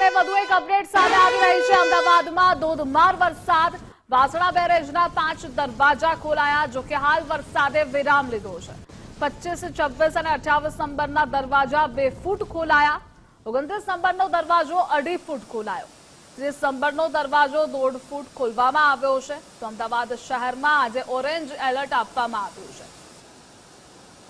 અને વધુ એક અપડેટ સામે આવી રહી છે. અમદાવાદમાં ધોધમાર વરસાદ. વાસણા બેરેજના પાંચ દરવાજા ખોલાયા, જો હાલ વરસાદે વિરામ લીધો છે. પચીસ છવ્વીસ અને અઠ્યાવીસ નંબરના દરવાજા બે ફૂટ ખોલાયા. ઓગણત્રીસ નંબરનો દરવાજો અઢી ફૂટ ખોલાયો. ત્રીસ નંબરનો દરવાજો દોઢ ફૂટ ખોલવામાં આવ્યો છે. તો અમદાવાદ શહેરમાં આજે ઓરેન્જ એલર્ટ આપવામાં આવ્યું છે.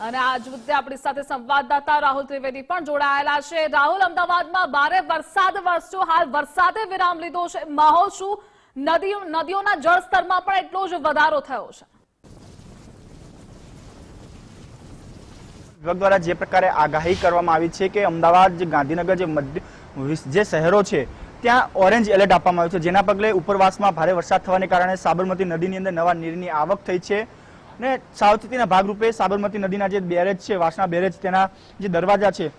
અને આજ મુદ્દે આપણી સાથે સંવાદદાતા રાહુલ ત્રિવેદી પણ જોડાયેલા છે. રાહુલ, અમદાવાદમાં ભારે વરસાદ વરસ્યો. હાલ વરસાદે વિરામ લીધો છે. માહોલ શું? નદી નદીઓના જળસ્તરમાં પણ એટલો જ વધારો થયો છે. વિભાગ દ્વારા જે પ્રકારે આગાહી કરવામાં આવી છે કે અમદાવાદ, જે ગાંધીનગર, જે મધ્ય જે શહેરો છે, ત્યાં ઓરેન્જ એલર્ટ આપવામાં આવ્યું છે. જેના પગલે ઉપરવાસમાં ભારે વરસાદ થવાને કારણે સાબરમતી નદીની અંદર નવા નીરની આવક થઈ છે. અને સાવચેતીના ભાગરૂપે સાબરમતી નદીના જે બેરેજ છે, વાસણા બેરેજ, તેના જે દરવાજા છે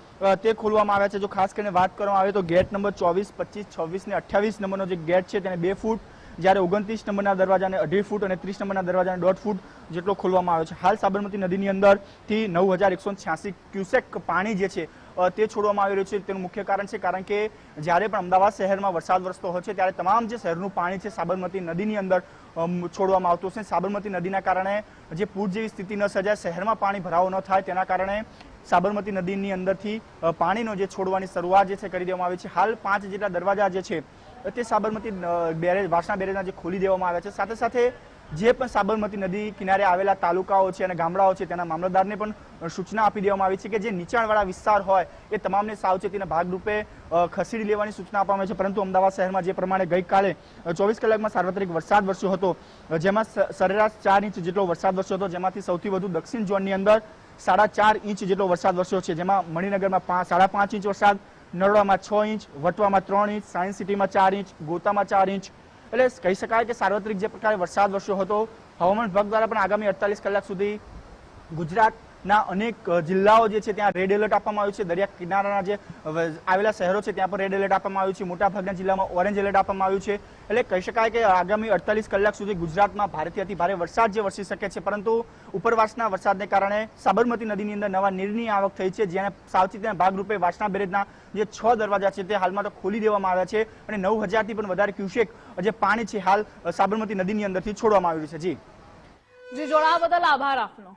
તે ખોલવામાં આવ્યા છે. જો ખાસ કરીને વાત કરવામાં આવે તો ગેટ નંબર ચોવીસ, પચીસ, છવ્વીસ ને અઠ્યાવીસ નંબરનો જે ગેટ છે, તેને બે ફૂટ, જ્યારે ઓગણત્રીસ નંબરના દરવાજાને અઢી ફૂટ અને ત્રીસ નંબરના દરવાજાને દોઢ ફૂટ જેટલો ખોલવામાં આવ્યો છે. હાલ સાબરમતી નદીની અંદરથી નવ હજાર એકસો છ્યાસી ક્યુસેક પાણી જે છે તે છોડવામાં આવી રહ્યું છે. તેનું મુખ્ય કારણ છે, કારણ કે જ્યારે પણ અમદાવાદ શહેરમાં વરસાદ વરસતો હોય છે, ત્યારે તમામ જે શહેરનું પાણી છે, સાબરમતી નદીની અંદર છોડવામાં આવતું છે સાબરમતી નદીના કારણે જે પૂર જેવી સ્થિતિ ન સર્જાય, શહેરમાં પાણી ભરાવો ન થાય, તેના કારણે સાબરમતી નદીની અંદરથી પાણીનો જે છોડવાની શરૂઆત જે છે, કરી દેવામાં આવી છે. હાલ પાંચ જેટલા દરવાજા જે છે, તે સાબરમતી બેરેજ, વાસણા બેરેજના જે ખોલી દેવામાં આવ્યા છે. સાથે સાથે જે પણ સાબરમતી નદી કિનારે આવેલા તાલુકાઓ છે અને ગામડાઓ છે તેના મામલતદારને પણ સૂચના આપી દેવામાં આવી છે કે જે નીચાણવાળા વિસ્તાર હોય એ તમામને સાવચેતીના ભાગરૂપે ખસેડી લેવાની સૂચના આપવામાં છે. પરંતુ અમદાવાદ શહેરમાં જે પ્રમાણે ગઈકાલે ચોવીસ કલાકમાં સાર્વત્રિક વરસાદ વરસ્યો હતો. જેમાં સરેરાશ ચાર ઇંચ જેટલો વરસાદ વરસ્યો હતો. જેમાંથી સૌથી વધુ દક્ષિણ ઝોનની અંદર સાડા ચાર ઇંચ જેટલો વરસાદ વરસ્યો છે. જેમાં મણિનગરમાં સાડા પાંચ ઇંચ વરસાદ, નરોડામાં છ ઇંચ, વટવામાં ત્રણ ઇંચ સાયન્સ સિટીમાં ચાર ઇંચ, ગોતામાં ચાર ઇંચ એટલે કહી શકાય કે સાર્વત્રિક જે પ્રકારે વરસાદ વરસ્યો હતો, હવામાન વિભાગ દ્વારા પણ આગામી અડતાલીસ કલાક સુધી ગુજરાતના અનેક જિલ્લાઓ જે છે ત્યાં રેડ એલર્ટ આપવામાં આવ્યું છે. દરિયા કિનારાના જે આવેલા શહેરો છે ત્યાં પણ રેડ એલર્ટ આપવામાં આવ્યું છે. મોટાભાગના જિલ્લામાં ઓરેન્જ એલર્ટ આપવામાં આવ્યું છે. એટલે કહી શકાય કે આગામી અડતાલીસ કલાક સુધી ગુજરાતમાં ભારેથી અતિ ભારે વરસાદ જે વરસી શકે છે. પરંતુ ઉપરવાસના વરસાદને કારણે સાબરમતી નદીની અંદર નવા નીરની આવક થઈ છે. જેને સાવચેતીના ભાગરૂપે વાસણા બેરેજના જે છ દરવાજા છે તે હાલમાં તો ખોલી દેવામાં આવ્યા છે અને નવ હજારથી પણ વધારે ક્યુસેક જે પાણી છે હાલ સાબરમતી નદીની અંદરથી છોડવામાં આવ્યું છે. જી, જોડાવા બદલ આભાર આપનો.